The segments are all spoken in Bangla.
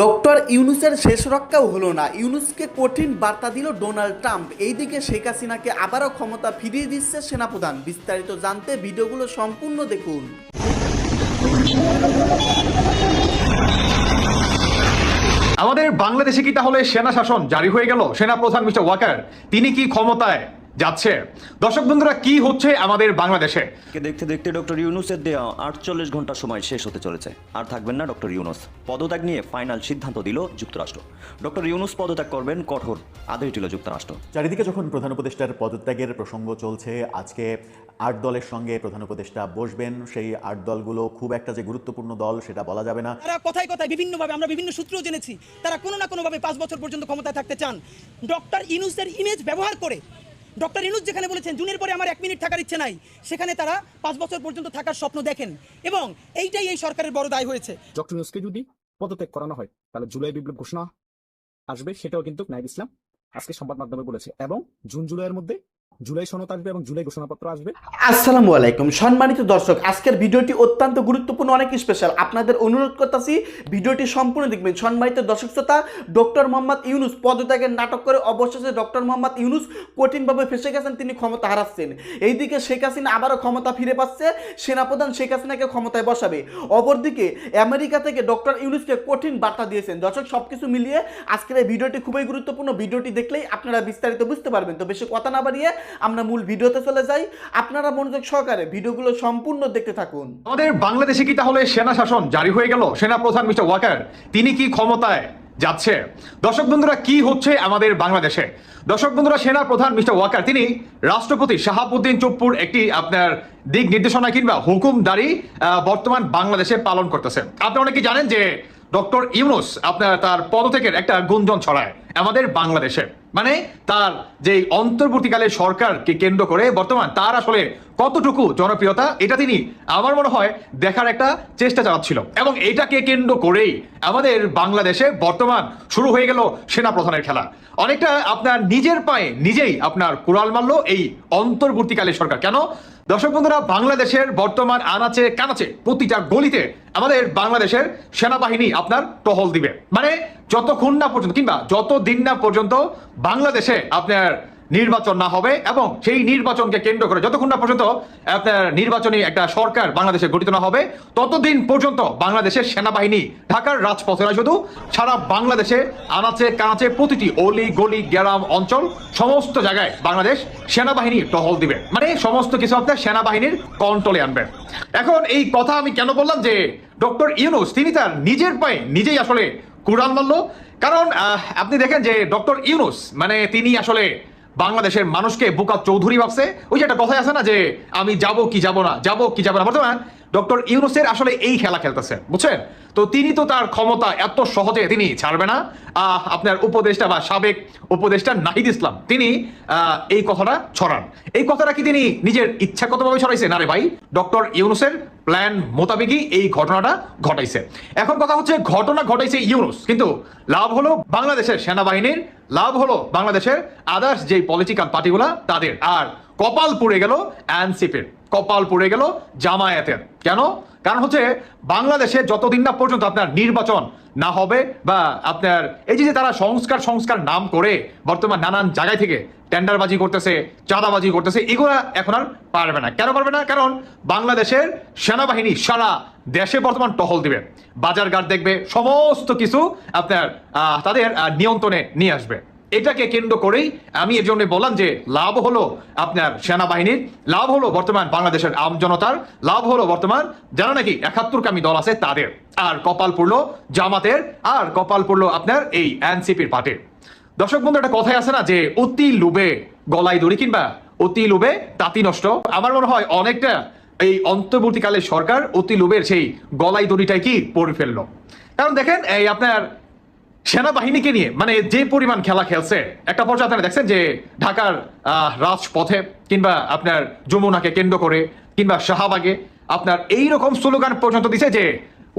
ডক্টর ইউনুসের শেষ রক্ষাও হলো না। ইউনুসকে কঠিন বার্তা দিল ডোনাল্ড ট্রাম্প। এইদিকে শেখ হাসিনাকে আবারও ক্ষমতা ফিরিয়ে দিচ্ছে সেনাপ্রধান। বিস্তারিত জানতে ভিডিওগুলো সম্পূর্ণ দেখুন। আমাদের বাংলাদেশে কি তাহলে সেনা শাসন জারি হয়ে গেল? সেনা প্রধান মিস্টার ওয়াকার, তিনি কি ক্ষমতায় যাচ্ছে। দর্শক বন্ধুরা কি হচ্ছে আমাদের বাংলাদেশে? কে দেখতে দেখতে ডক্টর ইউনুসের দেওয়া আটচল্লিশ ঘণ্টা সময় শেষ হতে চলেছে। আর থাকবেন না ডক্টর ইউনুস। পদত্যাগ নিয়ে ফাইনাল সিদ্ধান্ত দিল যুক্তরাষ্ট্র। ডক্টর ইউনুস পদত্যাগ করবেন কঠোর আদেশ দিল যুক্তরাষ্ট্র। চারিদিকে যখন প্রধান উপদেষ্টার পদত্যাগের প্রসঙ্গ চলছে আজকে আট দলের সঙ্গে প্রধান উপদেষ্টা বসবেন। সেই আট দলগুলো খুব একটা যে গুরুত্বপূর্ণ দল সেটা বলা যাবে না। তারা কথায় কথায় বিভিন্নভাবে আমরা বিভিন্ন সূত্র জেনেছি তারা কোনো না কোনোভাবে পাঁচ বছর পর্যন্ত ক্ষমতায় থাকতে চান। ডক্টর ইনুসের ইমেজ ব্যবহার করে ডক্টর ইনুজ যেখানে বলেছেন, জুনের পরে আমার এক মিনিট থাকার ইচ্ছে নাই। সেখানে তারা পাঁচ বছর পর্যন্ত থাকার স্বপ্ন দেখেন। এবং এইটাই এই সরকারের বড় দায় হয়েছে। ডক্টর ইনুজকে যদি পদত্যাগ করানো হয়, তাহলে জুলাই বিপ্লব ঘোষণা আসবে, সেটাও কিন্তু নাইব ইসলাম আজকে সংবাদ মাধ্যমে বলেছে। এবং জুন, জুলাইয়ের মধ্যে জুলাই সনদ আসবে এবং জুলাই ঘোষণাপত্র আসবে। আসসালামু আলাইকুম। সম্মানিত দর্শক, আজকের ভিডিওটি অত্যন্ত গুরুত্বপূর্ণ, অনেক স্পেশাল আপনাদের অনুরোধ করতেছি, ভিডিওটি সম্পূর্ণ দেখবেন। সম্মানিত দর্শক শ্রোতা, ডক্টর মোহাম্মদ ইউনুস পদত্যাগের নাটক করে অবশেষে ডক্টর মোহাম্মদ ইউনুস কঠিনভাবে ফেসে গেছেন, তিনি ক্ষমতা হারাচ্ছেন। এইদিকে শেখ হাসিনা আবারও ক্ষমতা ফিরে পাচ্ছে, সেনাপ্রধান শেখ হাসিনাকে ক্ষমতায় বসাবে। অপরদিকে আমেরিকা থেকে ডক্টর ইউনুসকে কঠিন বার্তা দিয়েছেন। দর্শক সব কিছু মিলিয়ে আজকের এই ভিডিওটি খুবই গুরুত্বপূর্ণ। ভিডিওটি দেখলেই আপনারা বিস্তারিত বুঝতে পারবেন। তো বেশি কথা না বাড়িয়ে আমরা মূল ভিডিওতে চলে যাই। আপনারা মনোযোগ সহকারে ভিডিওগুলো সম্পূর্ণ দেখতে থাকুন। আমাদের বাংলাদেশে কি তাহলে সেনা শাসন জারি হয়ে গেল? সেনা প্রধান মিস্টার ওয়াকার তিনি কি ক্ষমতায় যাচ্ছে? দর্শক বন্ধুরা কি হচ্ছে আমাদের বাংলাদেশে? দর্শক বন্ধুরা সেনা প্রধান মিস্টার ওয়াকার তিনি রাষ্ট্রপতি শাহাবুদ্দিন চপ্পুর একটি আপনার দিক নির্দেশনা কিংবা হুকুমদারি আহ, বর্তমান বাংলাদেশে পালন করতেছে। আপনি অনেকে জানেন যে ডক্টর ইউনুস আপনার তার পদত্যাগের একটা গুঞ্জন ছড়ায়। আমাদের বাংলাদেশে। মানে তার যে অন্তর্বর্তীকালে সরকারকে কেন্দ্র করে বর্তমান তার আসলে কতটুকু জনপ্রিয়তা, এটা তিনি আমার মনে হয় দেখার একটা চেষ্টা চালাচ্ছিল। এবং এটাকে কেন্দ্র করেই আমাদের বাংলাদেশে বর্তমান শুরু হয়ে গেল সেনা প্রধানের খেলা। অনেকটা আপনার নিজের পায়ে নিজেই আপনার কুড়াল মারলো এই অন্তর্বর্তীকালে সরকার। কেন? দর্শক বন্ধুরা, বাংলাদেশের বর্তমান আনাচে কানাচে প্রতিটা গলিতে আমাদের বাংলাদেশের সেনাবাহিনী আপনার টহল দিবে। মানে যতক্ষণ না পর্যন্ত কিংবা যত দিন না পর্যন্ত বাংলাদেশে আপনার নির্বাচন না হবে এবং সেই নির্বাচনকে কেন্দ্র করে যতক্ষণ না পর্যন্ত আপনার নির্বাচনী একটা সরকার বাংলাদেশে গঠিত না হবে, ততদিন পর্যন্ত বাংলাদেশের সেনাবাহিনী ঢাকার রাজপথে নয়, শুধু সারা বাংলাদেশে আনাচে কানাচে প্রতিটি অলি, গলি, গ্রাম, অঞ্চল, সমস্ত জায়গায় বাংলাদেশ সেনাবাহিনী টহল দিবে। মানে সমস্ত কিছু আপনার সেনাবাহিনীর কন্ট্রোলে আনবে। এখন এই কথা আমি কেন বললাম যে, ডক্টর ইউনুস, তিনি তার নিজের পায়ে নিজেই আসলে কুরআন মারল কারণ আপনি দেখেন যে, ডক্টর ইউনুস মানে তিনি আসলে বাংলাদেশের মানুষকে বোকা চৌধুরী ভাবছে? ওই যে একটা কথাই আছে না যে, আমি যাব কি যাব না, যাব কি যাব না। বর্তমান ডক্টর ইউনুসের আসলে এই খেলা খেলতেছে বুঝছেন? তো তিনি তো তার ক্ষমতা এত সহজে তিনি ছাড়বে না। আপনার উপদেষ্টা বা সাবেক উপদেষ্টা নাহিদ ইসলাম, তিনি এই কথাটা ছড়ান। এই কথাটা কি তিনি নিজের ইচ্ছাগতভাবে ছড়াইছে না রে ভাই, ডক্টর ইউনুসের প্ল্যান মোতাবেকই এই ঘটনাটা ঘটাইছে। এখন কথা হচ্ছে, ঘটনা ঘটাইছে ইউনুস, কিন্তু লাভ হলো বাংলাদেশের সেনাবাহিনীর, লাভ হলো বাংলাদেশের আদার্স যে পলিটিক্যাল পার্টিগুলা তাদের। আর কপাল পুড়ে গেল এনসিপির কপাল পুড়ে গেল জামায়াতের। কেন? কারণ হচ্ছে বাংলাদেশে যতদিন না পর্যন্ত আপনার নির্বাচন না হবে বা আপনার এই যে তারা সংস্কার সংস্কার নাম করে বর্তমান নানান জায়গায় থেকে টেন্ডারবাজি করতেছে, চাঁদাবাজি করতেছে, এগুলো এখন আর পারবে না। কেন পারবে না? কারণ বাংলাদেশের সেনাবাহিনী সারা দেশে বর্তমান টহল দিবে। বাজার ঘাট দেখবে, সমস্ত কিছু আপনার তাদের নিয়ন্ত্রণে নিয়ে আসবে। এটাকে কেন্দ্র করেই আমি এর জন্য বললাম যে লাভ হলো আপনার সেনাবাহিনীর, লাভ হলো বর্তমান বাংলাদেশের আম জনতার, লাভ হলো বর্তমান যারা নাকি একাত্তর কামি দল আছে তাদের, আর কপাল পড়ল জামাতের, আর কপাল পড়ল আপনার এই এনসিপির পার্টির। দর্শক বন্ধু, একটা কথাই আছে না যে অতি লোভে গলায় দড়ি কিংবা অতি লোভে তাঁতি নষ্ট। আমার মনে হয় অনেকটা এই অন্তর্বর্তীকালে সরকার অতি লোভের সেই গলায় দড়িটাই কি পড়ে ফেলল। কারণ দেখেন, এই আপনার সেনাবাহিনীকে নিয়ে মানে যে পরিমাণ খেলা খেলছে, একটা পর্যায়ে আপনারা দেখছেন যে ঢাকার রাজপথে কিংবা আপনার যমুনাকে কেন্দ্র করে কিংবা শাহবাগে আপনার এই রকম স্লোগান পর্যন্ত দিছে যে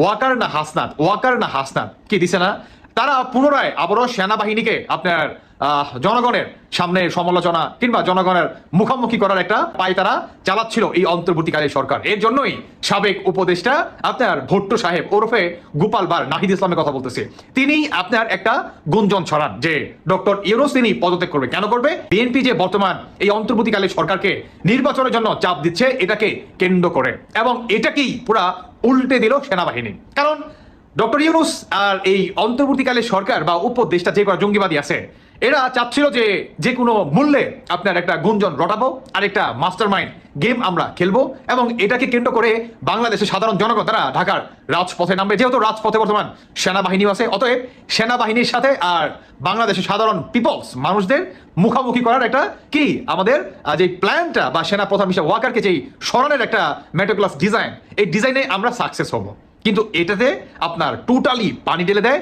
ওয়াকার না হাসনাত, ওয়াকার না হাসনাত। কি দিছে না? তারা পুনরায় আবারও সেনাবাহিনীকে আপনার জনগণের সামনে সমালোচনা কিংবা জনগণের মুখোমুখি করার একটা পায় তারা চালাচ্ছিল এই অন্তর্বর্তীকালীন সরকার। এর জন্যই সাবেক উপদেষ্টা আপনার ভট্ট সাহেব ওরফে গোপাল বার নাহিদ ইসলামের কথা বলতেছে। তিনি আপনার একটা গুঞ্জন ছড়ান যে, ডক্টর ইউনুস তিনি পদত্যাগ করবে। কেন করবে? বিএনপি যে বর্তমান এই অন্তর্বর্তীকালীন সরকারকে নির্বাচনের জন্য চাপ দিচ্ছে, এটাকে কেন্দ্র করে। এবং এটাকেই পুরা উল্টে দিল সেনাবাহিনী। কারণ ডক্টর ইউনুস আর এই অন্তর্বর্তীকালে সরকার বা উপদেষ্টা যে করা জঙ্গিবাদী আছে এরা চাচ্ছিল যে যে কোনো মূল্যে আপনার একটা গুঞ্জন রটাবো, আর একটা মাস্টার মাইন্ড গেম আমরা খেলব, এবং এটাকে কেন্দ্র করে বাংলাদেশের সাধারণ জনগণ, তারা ঢাকার রাজপথে নামবে। যেহেতু রাজপথে বর্তমান সেনাবাহিনীও আছে, অতএব সেনাবাহিনীর সাথে আর বাংলাদেশের সাধারণ পিপলস, মানুষদের মুখামুখি করার একটা কি আমাদের যে প্ল্যানটা বা সেনা প্রধান মিস্টার ওয়াকারকে যেই স্মরণের একটা মেটোক্লাস ডিজাইন, এই ডিজাইনে আমরা সাকসেস হব। কিন্তু এটাতে আপনার টোটালি পানি ঢেলে দেয়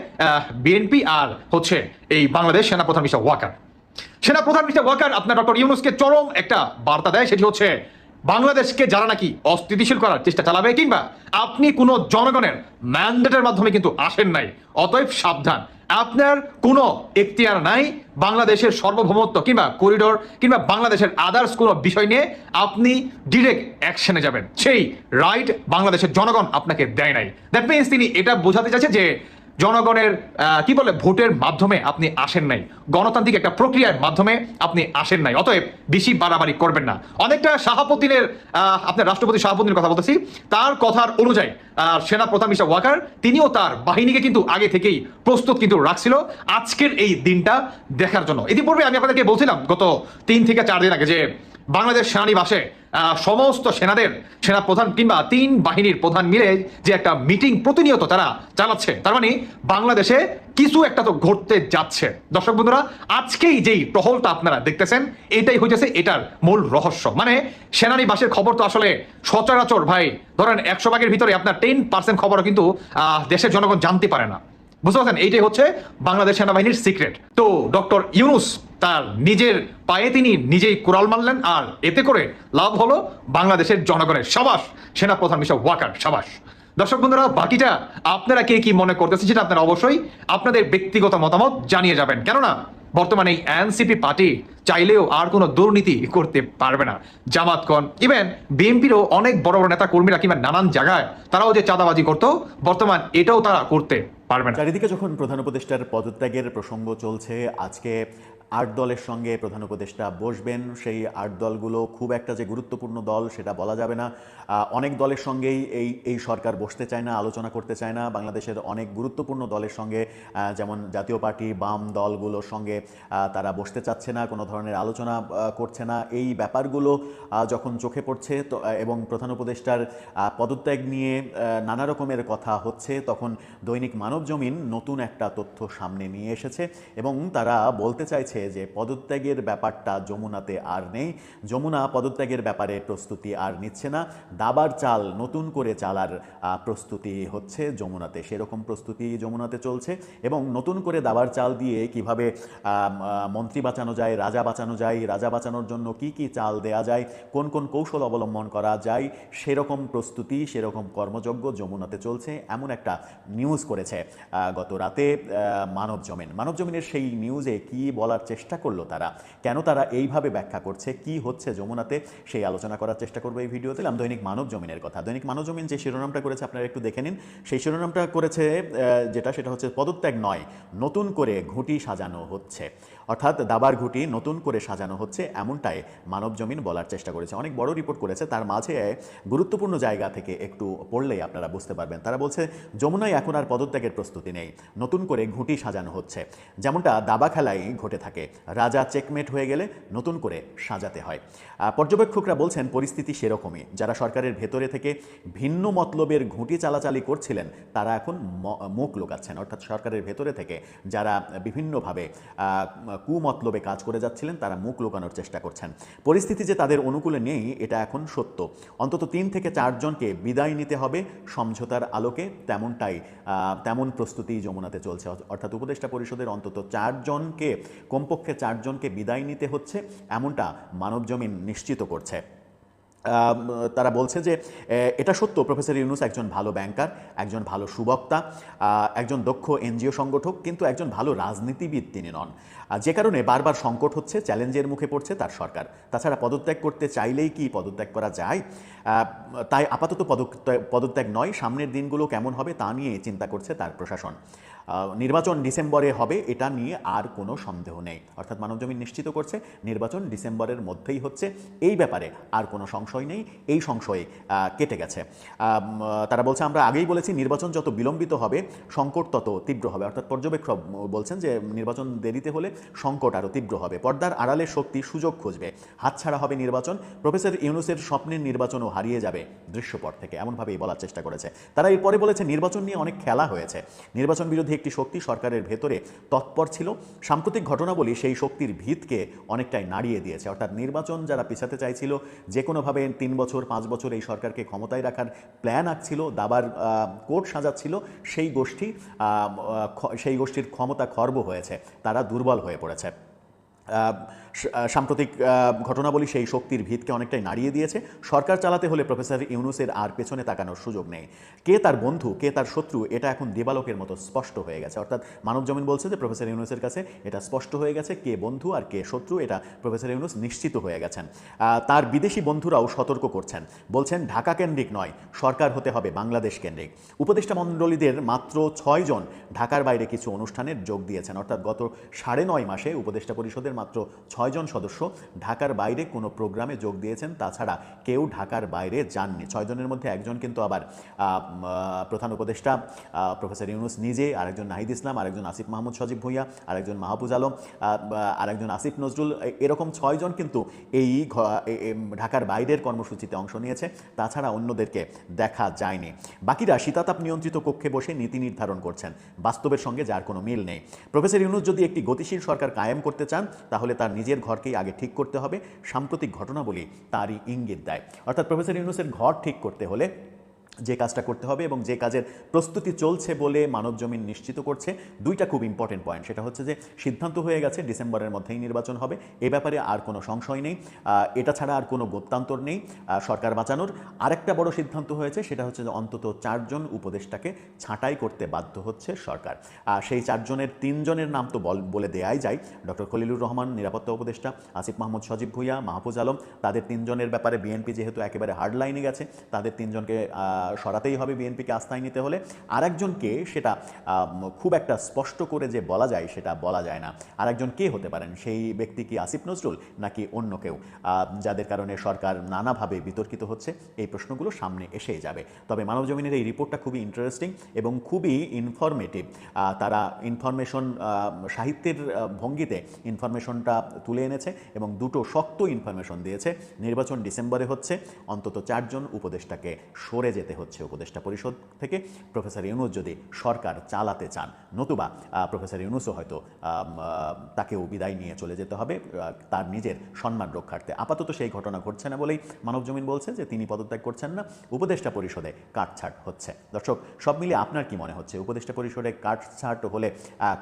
বিএনপি আর হচ্ছে এই বাংলাদেশ সেনাপ্রধান মিস্টার ওয়াকার। সেনাপ্রধান মিস্টার ওয়াকার আপনার ডক্টর ইউনুসকে চরম একটা বার্তা দেয়, সেটি হচ্ছে বাংলাদেশকে যারা নাকি অস্থিতিশীল করার চেষ্টা চালাবে কিংবা আপনি কোনো জনগণের ম্যান্ডেটের মাধ্যমে কিন্তু আসেন নাই, অতএব সাবধান। আপনার কোনো এখতিয়ার নাই বাংলাদেশের সর্বভৌমত্ব কিংবা করিডোর কিংবা বাংলাদেশের আদার্স কোনো বিষয় নিয়ে আপনি ডিরেক্ট অ্যাকশনে যাবেন। সেই রাইট বাংলাদেশের জনগণ আপনাকে দেয় নাই। দ্যাট মিনস তিনি এটা বোঝাতে চাইছে যে জনগণের কি বলে, ভোটের মাধ্যমে আপনি আসেন নাই। গণতান্ত্রিক একটা প্রক্রিয়ার মাধ্যমে আপনি আসেন নাই। অতএব বেশি বাড়াবাড়ি করবেন না। অনেকটা শাহাবুদ্দিনের আপনার রাষ্ট্রপতি শাহাবুদ্দিনের কথা বলতেছি। তার কথার অনুযায়ী সেনা প্রধান মিস্টার ওয়াকার, তিনিও তার বাহিনীকে কিন্তু আগে থেকেই প্রস্তুত কিন্তু রাখছিল আজকের এই দিনটা দেখার জন্য। ইতিপূর্বে আমি আপনাদেরকে বলছিলাম, গত তিন থেকে চার দিন আগে যে বাংলাদেশ সেনানিবাসে সমস্ত সেনাদের, সেনা প্রধান কিংবা তিন বাহিনীর প্রধান মিলে যে একটা মিটিং প্রতিনিয়ত তারা চালাচ্ছে। তার মানে বাংলাদেশে কিছু একটা তো ঘটতে যাচ্ছে। দর্শক বন্ধুরা, আজকেই যেই টহলটা আপনারা দেখতেছেন, এটাই হইতেছে এটার মূল রহস্য। মানে সেনানিবাসের খবর তো আসলে সচরাচর ভাই, ধরেন একশো ভাগের ভিতরে আপনার টেন পার্সেন্ট খবরও কিন্তু দেশের জনগণ জানতে পারে না। বুঝতে পারছেন? এইটাই হচ্ছে বাংলাদেশ সেনাবাহিনীর সিক্রেট তো ডক্টর ইউনুস তার নিজের পায়ে তিনি নিজেই কুড়াল মারলেন আর এতে করে লাভ হলো বাংলাদেশের জনগণের সাবাস, সেনাপ্রধান মিস্টার ওয়াকার সাবাস। দর্শক বন্ধুরা, বাকিটা আপনারা কে কি মনে করতেছেন সেটা আপনারা অবশ্যই আপনাদের ব্যক্তিগত মতামত জানিয়ে যাবেন। কেননা, বর্তমানে এই এনসিপি পার্টি চাইলেও আর কোনো দুর্নীতি করতে পারবে না। জামাতগণ, ইভেন বিএনপিরও অনেক বড় বড় নেতা কর্মীরা কিংবা নানান জায়গায় তারাও যে চাঁদাবাজি করতো, বর্তমান এটাও তারা করতে পারবে না। চারিদিকে যখন প্রধান উপদেষ্টার পদত্যাগের প্রসঙ্গ চলছে, আজকে আট দলের সঙ্গে প্রধান উপদেষ্টা বসবেন। সেই আট দলগুলো খুব একটা যে গুরুত্বপূর্ণ দল সেটা বলা যাবে না। অনেক দলের সঙ্গেই এই এই সরকার বসতে চায় না, আলোচনা করতে চায় না। বাংলাদেশের অনেক গুরুত্বপূর্ণ দলের সঙ্গে যেমন জাতীয় পার্টি, বাম দলগুলোর সঙ্গে তারা বসতে চাচ্ছে না, কোনো ধরনের আলোচনা করছে না। এই ব্যাপারগুলো যখন চোখে পড়ছে, তো এবং প্রধান উপদেষ্টার পদত্যাগ নিয়ে নানা রকমের কথা হচ্ছে, তখন দৈনিক মানব জমিন নতুন একটা তথ্য সামনে নিয়ে এসেছে এবং তারা বলতে চাইছে যে পদত্যাগের ব্যাপারটা যমুনাতে আর নেই। যমুনা পদত্যাগের ব্যাপারে প্রস্তুতি আর নিচ্ছে না। দাবার চাল নতুন করে চালার প্রস্তুতি হচ্ছে যমুনাতে। সেরকম প্রস্তুতি যমুনাতে চলছে এবং নতুন করে দাবার চাল দিয়ে কীভাবে মন্ত্রী বাঁচানো যায়, রাজা বাঁচানো যায়, রাজা বাঁচানোর জন্য কি কি চাল দেয়া যায়, কোন কোন কৌশল অবলম্বন করা যায়, সেরকম প্রস্তুতি, সেরকম কর্মযজ্ঞ যমুনাতে চলছে এমন একটা নিউজ করেছে গত রাতে মানব জমিন মানব জমিনের সেই নিউজে কি বলার চেষ্টা করল তারা। কেন তারা এইভাবে ব্যাখ্যা করছে? কি হচ্ছে যমুনাতে? সেই আলোচনা করার চেষ্টা করব এই ভিডিওতে। আমি দৈনিক মানব জমিনের কথা। দৈনিক মানব জমিন যে শিরোনামটা করেছে আপনারা একটু দেখে নিন। সেই শিরোনামটা করেছে যেটা, সেটা হচ্ছে পদত্যাগ নয়, নতুন করে ঘুঁটি সাজানো হচ্ছে। অর্থাৎ দাবার ঘুঁটি নতুন করে সাজানো হচ্ছে এমনটাই মানব জমিন বলার চেষ্টা করেছে। অনেক বড় রিপোর্ট করেছে, তার মাঝে গুরুত্বপূর্ণ জায়গা থেকে একটু পড়লেই আপনারা বুঝতে পারবেন। তারা বলছে, যমুনায় এখন আর পদত্যাগের প্রস্তুতি নেই। নতুন করে ঘুঁটি সাজানো হচ্ছে। যেমনটা দাবা খেলাই ঘটে থাকে। রাজা চেকমেট হয়ে গেলে নতুন করে সাজাতে হয়। পর্যবেক্ষকরা বলছেন, পরিস্থিতি সেরকমই। যারা সরকারের ভেতরে থেকে ভিন্ন মতলবের ঘুঁটি চালাচালি করছিলেন, তারা এখন মুখ লুকাচ্ছেন। অর্থাৎ সরকারের ভেতরে থেকে যারা বিভিন্নভাবে কুমতলবে কাজ করে যাচ্ছিলেন, তারা মুখ লুকানোর চেষ্টা করছেন। পরিস্থিতি যে তাদের অনুকূলে নেই, এটা এখন সত্য। অন্তত তিন থেকে চারজনকে বিদায় নিতে হবে, সমঝোতার আলোকে তেমনটাই তেমন প্রস্তুতি যমুনাতে চলছে। অর্থাৎ উপদেষ্টা পরিষদের অন্তত চারজনকে কমপক্ষে চারজনকে বিদায় নিতে হচ্ছে, এমনটা মানবজমিন নিশ্চিত করছে। তারা বলছে যে এটা সত্য, প্রফেসর ইউনুস একজন ভালো ব্যাংকার, একজন ভালো সুবক্তা একজন দক্ষ এনজিও সংগঠক, কিন্তু একজন ভালো রাজনীতিবিদ তিনি নন। যে কারণে বারবার সংকট হচ্ছে, চ্যালেঞ্জের মুখে পড়ছে তার সরকার। তাছাড়া পদত্যাগ করতে চাইলেই কি পদত্যাগ করা যায়? তাই আপাতত পদত্যাগ পদত্যাগ নয়, সামনের দিনগুলো কেমন হবে তা নিয়ে চিন্তা করছে তার প্রশাসন। নির্বাচন ডিসেম্বরে হবে, এটা নিয়ে আর কোনো সন্দেহ নেই। অর্থাৎ মানবজমিন নিশ্চিত করছে, নির্বাচন ডিসেম্বরের মধ্যেই হচ্ছে। এই ব্যাপারে আর কোনো সংশয় নেই, এই সংশয়ে কেটে গেছে। তারা বলছে, আমরা আগেই বলেছি, নির্বাচন যত বিলম্বিত হবে, সংকট তত তীব্র হবে। অর্থাৎ পর্যবেক্ষক বলছেন যে, নির্বাচন দেরিতে হলে সংকট আরও তীব্র হবে। পর্দার আড়ালে শক্তি সুযোগ খুঁজবে। হাতছাড়া হবে নির্বাচন। প্রফেসর ইউনুসের স্বপ্নের নির্বাচনও হারিয়ে যাবে দৃশ্যপট থেকে, এমনভাবেই বলার চেষ্টা করেছে। তারা এরপরে বলেছে, নির্বাচন নিয়ে অনেক খেলা হয়েছে। নির্বাচন বিরোধী একটি শক্তি সরকারের ভেতরে তৎপর ছিল। সাম্প্রতিক ঘটনাবলী সেই শক্তির ভিতকে অনেকটাই নাড়িয়ে দিয়েছে। অর্থাৎ নির্বাচন যারা পিছাতে চাইছিল যে কোনোভাবে তিন বছর, পাঁচ বছর এই সরকারকে ক্ষমতায় রাখার প্ল্যান আঁকছিল, দাবার কোর্ট সাজাচ্ছিল, সেই গোষ্ঠী সেই গোষ্ঠীর ক্ষমতা খর্ব হয়েছে। তারা দুর্বল হয়ে পড়েছে। সাম্প্রতিক ঘটনাবলী সেই শক্তির ভিতকে অনেকটাই নাড়িয়ে দিয়েছে। সরকার চালাতে হলে প্রফেসর ইউনুসের আর পেছনে তাকানোর সুযোগ নেই। কে তার বন্ধু, কে তার শত্রু, এটা এখন দেবালকের মতো স্পষ্ট হয়ে গেছে। অর্থাৎ মানবজমিন বলছে যে প্রফেসর ইউনুসের কাছে এটা স্পষ্ট হয়ে গেছে, কে বন্ধু আর কে শত্রু, এটা প্রফেসর ইউনুস নিশ্চিত হয়ে গেছেন। তার বিদেশি বন্ধুরাও সতর্ক করছেন। বলছেন, ঢাকা কেন্দ্রিক নয়, সরকার হতে হবে বাংলাদেশ কেন্দ্রিক। উপদেষ্টা মণ্ডলীদের মাত্র ছয়জন ঢাকার বাইরে কিছু অনুষ্ঠানের যোগ দিয়েছেন। অর্থাৎ গত সাড়ে নয় মাসে উপদেষ্টা পরিষদের মাত্র ছয়জন সদস্য। ঢাকার বাইরে কোনো প্রোগ্রামে যোগ দিয়েছেন, তাছাড়া কেউ ঢাকার বাইরে যাননি। ছয়জনের মধ্যে একজন কিন্তু আবার প্রধান উপদেষ্টা প্রফেসর ইউনুস নিজে, আরেকজন নাহিদ ইসলাম, আরেকজন আসিফ মাহমুদ সজীব ভুইয়া, আরেকজন মাহবুজ আলম আরেকজন আসিফ নজরুল এরকম ছয়জন কিন্তু এই ঢাকার বাইরের কর্মসূচিতে অংশ নিয়েছে। তাছাড়া অন্যদেরকে দেখা যায়নি। বাকিরা শীতাতাপ নিয়ন্ত্রিত কক্ষে বসে নীতি নির্ধারণ করছেন। বাস্তবের সঙ্গে যার কোনো মিল নেই। প্রফেসর ইউনুস যদি একটি গতিশীল সরকার কায়েম করতে চান তাহলে তার নিজের ঘরকেই আগে ঠিক করতে হবে। সাম্প্রতিক ঘটনাবলী তারই ইঙ্গিত দেয়। অর্থাৎ প্রফেসর ইউনুসের ঘর ঠিক করতে হলে যে কাজটা করতে হবে এবং যে কাজের প্রস্তুতি চলছে বলে মানবজমিন নিশ্চিত করছে, দুইটা খুব ইম্পর্টেন্ট পয়েন্ট সেটা হচ্ছে যে, সিদ্ধান্ত হয়ে গেছে, ডিসেম্বরের মধ্যেই নির্বাচন হবে। এ ব্যাপারে আর কোনো সংশয় নেই। এটা ছাড়া আর কোনো গত্যান্তর নেই। সরকার বাঁচানোর আরেকটা বড় সিদ্ধান্ত হয়েছে, সেটা হচ্ছে যে, অন্তত চারজন উপদেষ্টাকে ছাঁটাই করতে বাধ্য হচ্ছে সরকার। সেই চারজনের তিনজনের নাম তো বল- দেয়াই যায়। ডক্টর খলিলুর রহমান, নিরাপত্তা উপদেষ্টা, আসিফ মাহমুদ, সজীব ভুইয়া, মাহফুজ আলম, তাদের তিনজনের ব্যাপারে বিএনপি যেহেতু একেবারে হার্ড লাইনে গেছে, তাদের তিনজনকে সরাতেই হবে বিএনপিকে আস্থায় নিতে হলে। আরেকজনকে সেটা খুব একটা স্পষ্ট করে যে বলা যায় সেটা বলা যায় না। আরেকজন কে হতে পারেন? সেই ব্যক্তি কি আসিফ নজরুল নাকি অন্য কেউ? যাদের কারণে সরকার নানাভাবে বিতর্কিত হচ্ছে। এই প্রশ্নগুলো সামনে এসেই যাবে। তবে মানবজমিনের এই রিপোর্টটা খুবই ইন্টারেস্টিং এবং খুবই ইনফরমেটিভ তারা ইনফরমেশন সাহিত্যের ভঙ্গিতে ইনফরমেশনটা তুলে এনেছে এবং দুটো শক্ত ইনফরমেশন দিয়েছে। নির্বাচন ডিসেম্বরে হচ্ছে। অন্তত চারজন উপদেষ্টাকে সরে যেতে হচ্ছে উপদেষ্টা পরিষদ থেকে। প্রফেসর ইউনুস যদি সরকার চালাতে চান নতুবা প্রফেসর ইউনুসও হয়তো তাকেও বিদায় নিয়ে চলে যেতে হবে তার নিজের সম্মান রক্ষার্থে। আপাতত সেই ঘটনা ঘটছে না বলেই মানবজমিন বলছে যে তিনি পদত্যাগ করছেন না উপদেষ্টা পরিষদে কাটছাট হচ্ছে। দর্শক সব মিলিয়ে আপনার কি মনে হচ্ছে? উপদেষ্টা পরিষদে কাটছাট হলে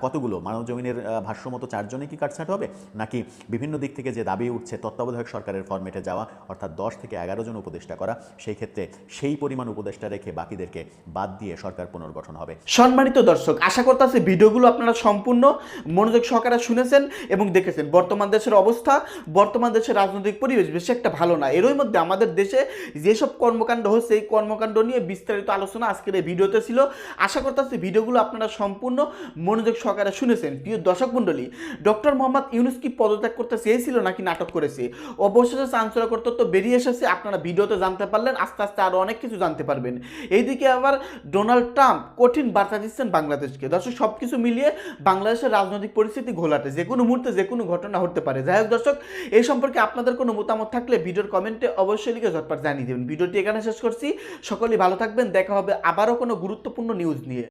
কতগুলো মানবজমিনের আহ, ভাষ্যমতো চারজনে কি কাটছাট হবে? নাকি বিভিন্ন দিক থেকে যে দাবি উঠছে তত্ত্বাবধায়ক সরকারের ফরম্যাটে যাওয়া অর্থাৎ দশ থেকে এগারো জন উপদেষ্টা করা সেই ক্ষেত্রে সেই পরিমাণ উপদেষ্টা রেখে বাকিদেরকে বাদ দিয়ে সরকার পুনর্গঠন হবে। সম্মানিত দর্শক, আশা করতেছি ভিডিওগুলো আপনারা সম্পূর্ণ মনোযোগ সহকারে শুনেছেন এবং দেখেছেন। বর্তমান দেশের অবস্থা, বর্তমান দেশের রাজনৈতিক পরিবেশ বেশি একটা ভালো না। এরই মধ্যে আমাদের দেশে যেসব কর্মকাণ্ড হচ্ছে, এই কর্মকাণ্ড নিয়ে বিস্তারিত আলোচনা আজকের এই ভিডিওতে ছিল। আশা করতেছি ভিডিওগুলো আপনারা সম্পূর্ণ মনোযোগ সহকারে শুনেছেন। প্রিয় দর্শক মণ্ডলী, ডক্টর মোহাম্মদ ইউনুস কি পদত্যাগ করতে চেয়েছিল নাকি নাটক করেছে? অবশেষে চাঞ্চল্যকর তথ্য বেরিয়ে এসেছে, আপনারা ভিডিওতে জানতে পারলেন, আস্তে আস্তে আরও অনেক কিছু জানতে পারবেন। এইদিকে আবার ডোনাল্ড ট্রাম্প কঠিন বার্তা দিচ্ছেন বাংলাদেশকে। দর্শক সব কিছু মিলিয়ে বাংলাদেশের রাজনৈতিক পরিস্থিতি ঘোলাটে। যে কোনো মুহূর্তে যে কোনো ঘটনা হতে পারে। যাই হোক দর্শক, এই সম্পর্কে আপনাদের কোনো মতামত থাকলে ভিডিওর কমেন্টে অবশ্যই লিখে ঝটপট জানিয়ে দেবেন। ভিডিওটি এখানে শেষ করছি। সকলেই ভালো থাকবেন। দেখা হবে আবারও কোনো গুরুত্বপূর্ণ নিউজ নিয়ে।